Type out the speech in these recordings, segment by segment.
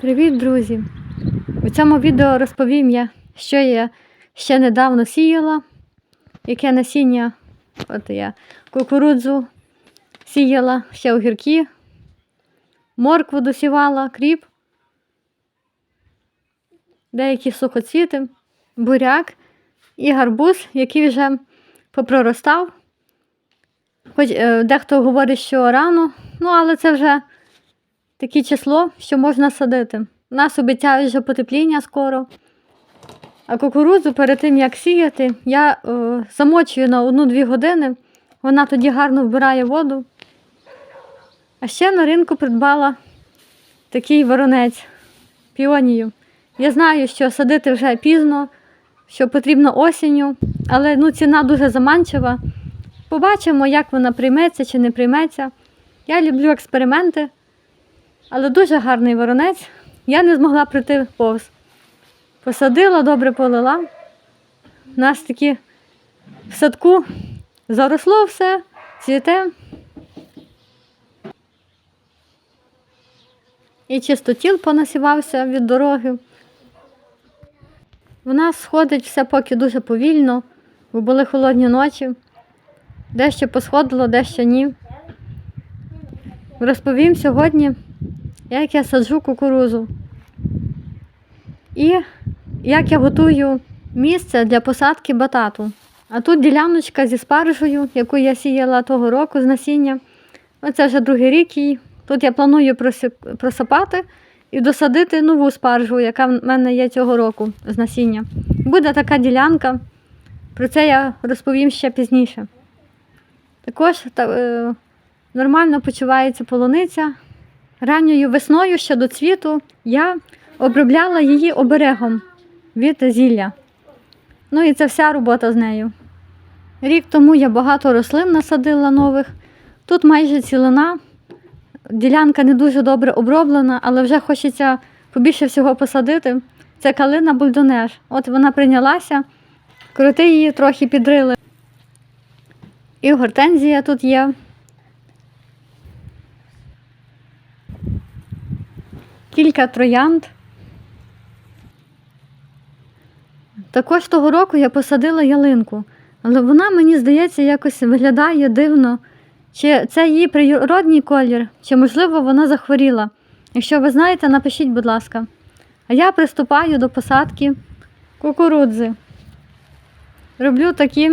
Привіт, друзі! У цьому відео розповім я, що я ще недавно сіяла, яке насіння. От я кукурудзу сіяла, ще огірки, моркву досівала, кріп, деякі сухоцвіти, буряк і гарбуз, який вже попроростав. Хоч е, дехто говорить, що рано, ну але це вже таке число, що можна садити. Нас обіцяють вже потепління скоро. А кукурудзу перед тим, як сіяти, я е, замочую на 1-2 години. Вона тоді гарно вбирає воду. А ще на ринку придбала такий воронець піонію. Я знаю, що садити вже пізно, що потрібно осінню, але ну, ціна дуже заманчива. Побачимо, як вона прийметься чи не прийметься. Я люблю експерименти, але дуже гарний воронець. Я не змогла прийти повз. Посадила, добре полила. У нас такі в садку заросло все, цвіте. І чистотіл понасівався від дороги. В нас сходить все поки дуже повільно, бо були холодні ночі. Дещо посходило, дещо ні. Розповім сьогодні, як я саджу кукурузу. І як я готую місце для посадки батату. А тут діляночка зі спаржею, яку я сіяла того року з насіння. Оце вже другий рік їй. Тут я планую просипати і досадити нову спаржу, яка в мене є цього року з насіння. Буде така ділянка. Про це я розповім ще пізніше. Також та, е, нормально почувається полуниця. Ранньою весною ще до цвіту я обробляла її оберегом від зілля. Ну і це вся робота з нею. Рік тому я багато рослин насадила нових. Тут майже цілина. Ділянка не дуже добре оброблена, але вже хочеться побільше всього посадити. Це калина бульдонеж. От вона прийнялася, крути її трохи підрили. І гортензія тут є. Кілька троянд. Також того року я посадила ялинку, але вона, мені здається, якось виглядає дивно. Чи це її природній колір, чи, можливо, вона захворіла. Якщо ви знаєте, напишіть, будь ласка. А я приступаю до посадки кукурудзи. Роблю такі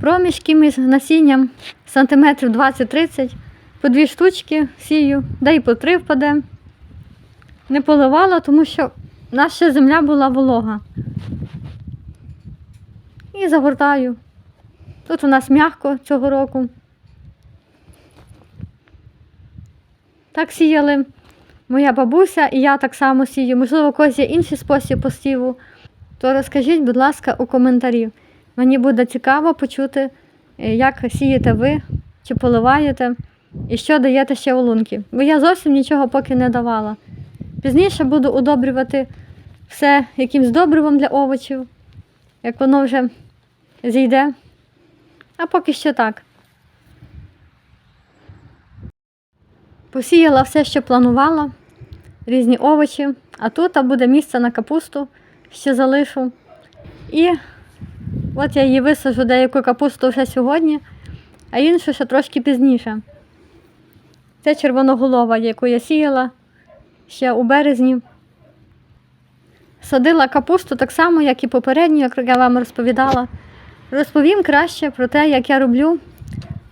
проміжки між насінням сантиметрів 20-30, по дві штучки сію, да й по три впаде. Не поливала, тому що наша земля була волога. І загортаю. Тут у нас м'яко цього року. Так сіяли моя бабуся і я так само сію. Можливо, у когось є інший спосіб посіву. То розкажіть, будь ласка, у коментарі. Мені буде цікаво почути, е, як сієте ви, чи поливаєте, і що даєте ще у лунки. Бо я зовсім нічого поки не давала. Пізніше буду удобрювати все якимсь добривом для овочів, як воно вже зійде. А поки що так. Посіяла все, що планувала, різні овочі, а тут буде місце на капусту, ще залишу. І от я її висажу деяку капусту вже сьогодні, а іншу ще трошки пізніше. Це червоноголова, яку я сіяла ще у березні. Садила капусту так само, як і попередню, як я вам розповідала. Розповім краще про те, як я роблю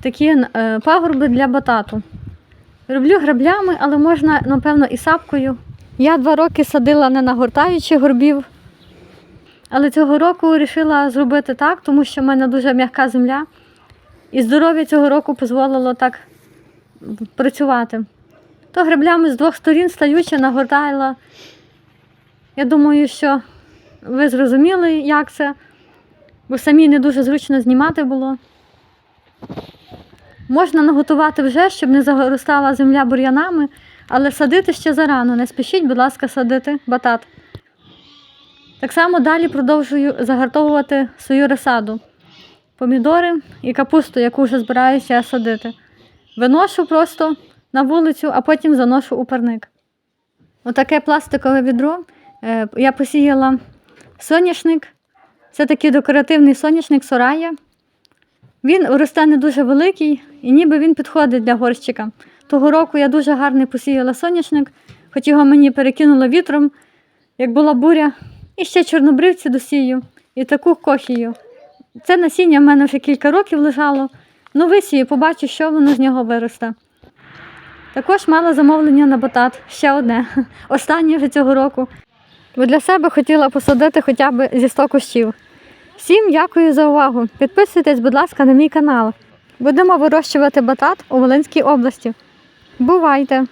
такі е, пагорби для батату. Роблю граблями, але можна, напевно, і сапкою. Я два роки садила не нагортаючи горбів, але цього року вирішила зробити так, тому що в мене дуже м'яка земля. І здоров'я цього року дозволило так працювати. То граблями з двох сторін стаючи, нагортала. Я думаю, що ви зрозуміли, як це, бо самі не дуже зручно знімати було. Можна наготувати вже, щоб не заростала земля бур'янами, але садити ще зарано. Не спішіть, будь ласка, садити батат. Так само далі продовжую загартовувати свою розсаду. Помідори і капусту, яку вже збираюся садити. Виношу просто на вулицю, а потім заношу у парник. отаке пластикове відро. Е, Я посіяла соняшник. Це такий декоративний соняшник Сорая. Він росте не дуже великий і ніби він підходить для горщика. Того року я дуже гарний посіяла соняшник, хоч його мені перекинуло вітром, як була буря. І ще чорнобривці досію, і таку кохію. Це насіння в мене вже кілька років лежало. Ну, висію, побачу, що воно з нього виросте. Також мала замовлення на батат, ще одне, останнє вже цього року. Бо для себе хотіла посадити хоча б зі 100 кущів. Всім дякую за увагу. Підписуйтесь, будь ласка, на мій канал. Будемо вирощувати батат у Волинській області. Бувайте!